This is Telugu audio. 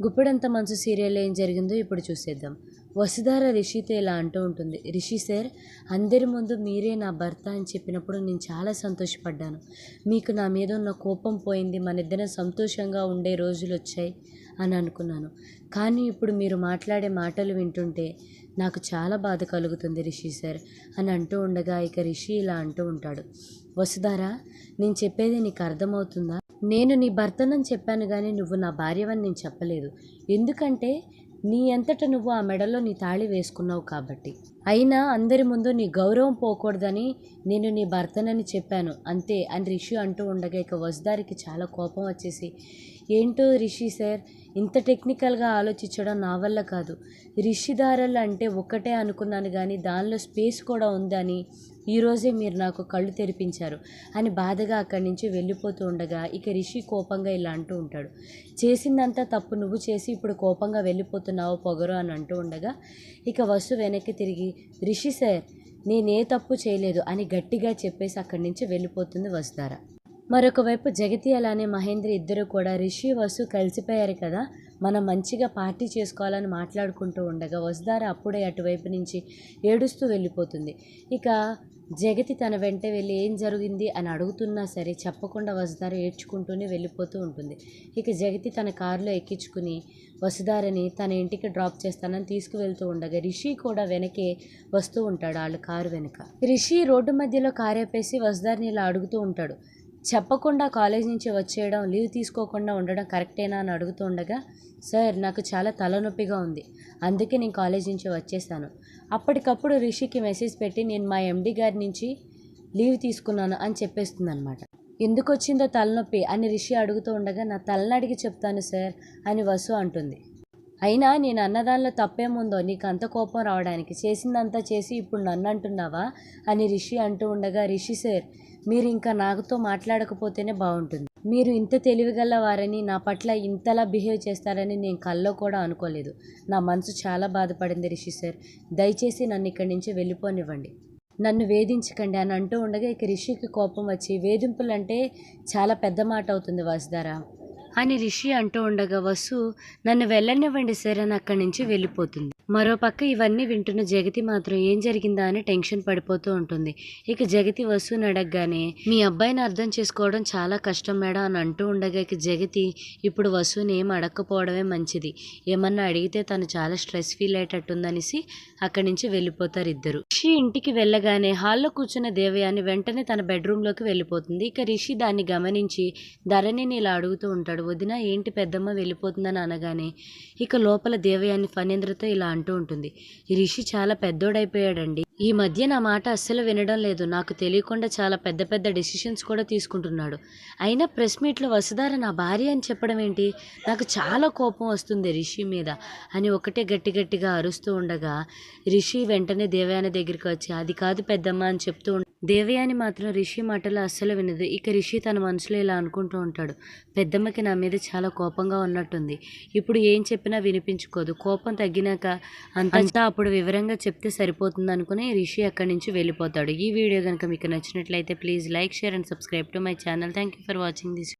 గుప్పెడంత మంచు సీరియల్లో ఏం జరిగిందో ఇప్పుడు చూసేద్దాం. వసుధార రిషితో ఇలా అంటూ ఉంటుంది. రిషి సార్ అందరి ముందు మీరే నా భర్త అని చెప్పినప్పుడు నేను చాలా సంతోషపడ్డాను. మీకు నా మీద ఉన్న కోపం పోయింది మన ఇద్దరం సంతోషంగా ఉండే రోజులు వచ్చాయి అని అనుకున్నాను. కానీ ఇప్పుడు మీరు మాట్లాడే మాటలు వింటుంటే నాకు చాలా బాధ కలుగుతుంది రిషి సార్ అని అంటూ ఉండగా ఇక రిషి ఇలా అంటూ ఉంటాడు. వసుధార నేను చెప్పేది నీకు అర్థమవుతుందా? నేను నీ భర్తనని చెప్పాను కానీ నువ్వు నా భార్యవని నేను చెప్పలేదు. ఎందుకంటే నీ అంతట నువ్వు ఆ మెడలో నీ తాళి వేసుకున్నావు కాబట్టి. అయినా అందరి ముందు నీ గౌరవం పోకూడదని నేను నీ భర్తనని చెప్పాను. అంతే అని రిషి అంటూ ఉండగా ఇక వసుదారికి చాలా కోపం వచ్చేసి ఏంటో రిషి సార్ ఇంత టెక్నికల్గా ఆలోచించడం నా వల్ల కాదు. రిషిదారలు అంటే ఒక్కటే అనుకున్నాను కానీ దానిలో స్పేస్ కూడా ఉందని ఈరోజే మీరు నాకు కళ్ళు తెరిపించారు అని బాధగా అక్కడి నుంచి వెళ్ళిపోతూ ఉండగా ఇక రిషి కోపంగా ఇలా అంటూ ఉంటాడు. చేసిందంతా తప్పు నువ్వు చేసి ఇప్పుడు కోపంగా వెళ్ళిపోతున్నావు పొగరు అని అంటూ ఉండగా ఇక వసు వెనక్కి తిరిగి రిషి సార్ నేనే తప్పు చేయలేదు అని గట్టిగా చెప్పేసి అక్కడి నుంచి వెళ్ళిపోతుంది వసుధార. మరొక వైపు జగతి అలానే మహేంద్ర ఇద్దరు కూడా రిషి వసు కలిసిపోయారు కదా మనం మంచిగా పార్టీ చేసుకోవాలని మాట్లాడుకుంటూ ఉండగా వసుధార అప్పుడే అటువైపు నుంచి ఏడుస్తూ వెళ్ళిపోతుంది. ఇక జగతి తన వెంట వెళ్ళి ఏం జరిగింది అని అడుగుతున్నా సరే చెప్పకుండా వసుధార ఏడ్చుకుంటూనే వెళ్ళిపోతూ ఉంటుంది. ఇక జగతి తన కారులో ఎక్కించుకుని వసుధారని తన ఇంటికి డ్రాప్ చేస్తానని తీసుకువెళ్తూ ఉండగా రిషి కూడా వెనకే వస్తూ ఉంటాడు వాళ్ళ కారు వెనుక. రిషి రోడ్డు మధ్యలో కారు ఆపేసి వసుధారిని ఇలా అడుగుతూ ఉంటాడు. చెప్పకుండా కాలేజ్ నుంచి వచ్చేయడం లీవ్ తీసుకోకుండా ఉండడం కరెక్టేనా అని అడుగుతూ ఉండగా సార్ నాకు చాలా తలనొప్పిగా ఉంది. అందుకే నేను కాలేజ్ నుంచి వచ్చేసాను. అప్పటికప్పుడు రిషికి మెసేజ్ పెట్టి నేను మా ఎండి గారి నుంచి లీవ్ తీసుకున్నాను అని చెప్పేస్తుంది అనమాట ఎందుకు వచ్చిందో తలనొప్పి? అని రిషి అడుగుతూ ఉండగా నా తలని అడిగి చెప్తాను సార్ అని వసు అంటుంది. అయినా నేను అన్నదానిలో తప్పేముందో? నీకు అంత కోపం రావడానికి చేసిందంతా చేసి ఇప్పుడు నన్ను అంటున్నావా అని రిషి అంటూ ఉండగా రిషి సార్ మీరు ఇంకా నాకుతో మాట్లాడకపోతేనే బాగుంటుంది. మీరు ఇంత తెలివిగల వారని నా పట్ల ఇంతలా బిహేవ్ చేస్తారని నేను కల్లో కూడా అనుకోలేదు. నా మనసు చాలా బాధపడింది రిషి సార్. దయచేసి నన్ను ఇక్కడి నుంచి వెళ్ళిపోనివ్వండి. నన్ను వేధించకండి అని అంటూ ఉండగా ఇక రిషికి కోపం వచ్చి వేధింపులు అంటే చాలా పెద్ద మాట అవుతుంది వసుధారా అని రిషి అంటూ ఉండగా వసు నన్ను వెళ్ళనివ్వండి సార్ అని అక్కడి నుంచి వెళ్ళిపోతుంది. మరోపక్క ఇవన్నీ వింటున్న జగతి మాత్రం ఏం జరిగిందా అని టెన్షన్ పడిపోతూ ఉంటుంది. ఇక జగతి వసుని అడగగానే మీ అబ్బాయిని అర్థం చేసుకోవడం చాలా కష్టం మేడం అని అంటూ ఉండగా ఇక జగతి ఇప్పుడు వసుని ఏం అడగకపోవడమే మంచిది. ఏమన్నా అడిగితే తను చాలా స్ట్రెస్ ఫీల్ అయ్యేటట్టుందనేసి అక్కడి నుంచి వెళ్ళిపోతారు ఇద్దరు. రిషి ఇంటికి వెళ్ళగానే హాల్లో కూర్చున్న దేవయాని వెంటనే తన బెడ్రూమ్లోకి వెళ్ళిపోతుంది. ఇక రిషి దాన్ని గమనించి ధరణిని ఇలా అడుగుతూ ఉంటాడు వదిన ఏంటి పెద్దమ్మ వెళ్ళిపోతుందని అనగానే ఇక లోపల దేవయాని ఫణేంద్రతో ఇలా అంటూ ఉంటుంది ఈ రిషి చాలా పెద్దోడైపోయాడండి. ఈ మధ్య నా మాట అస్సలు వినడం లేదు. నాకు తెలియకుండా చాలా పెద్ద పెద్ద డెసిషన్స్ కూడా తీసుకుంటున్నాడు. అయినా ప్రెస్ మీట్లో వసుధార నా భార్య అని చెప్పడం ఏంటి? నాకు చాలా కోపం వస్తుంది రిషి మీద అని ఒకటే గట్టి గట్టిగా అరుస్తూ ఉండగా రిషి వెంటనే దేవయాని దగ్గరికి వచ్చి అది కాదు పెద్దమ్మ అని చెప్తూ దేవయాని మాత్రం రిషి మాటలు అస్సలు వినదు. ఇక రిషి తన మనసులో ఇలా అనుకుంటూ ఉంటాడు. పెద్దమ్మకి నా మీద చాలా కోపంగా ఉన్నట్టుంది. ఇప్పుడు ఏం చెప్పినా వినిపించుకోదు. కోపం తగ్గినాక అంతా అప్పుడు వివరంగా చెప్తే సరిపోతుంది అనుకుని రిషి అక్కడి నుంచి వెళ్ళిపోతాడు. ఈ వీడియో కనుక మీకు నచ్చినట్లయితే please like share and subscribe to my channel. Thank you for watching this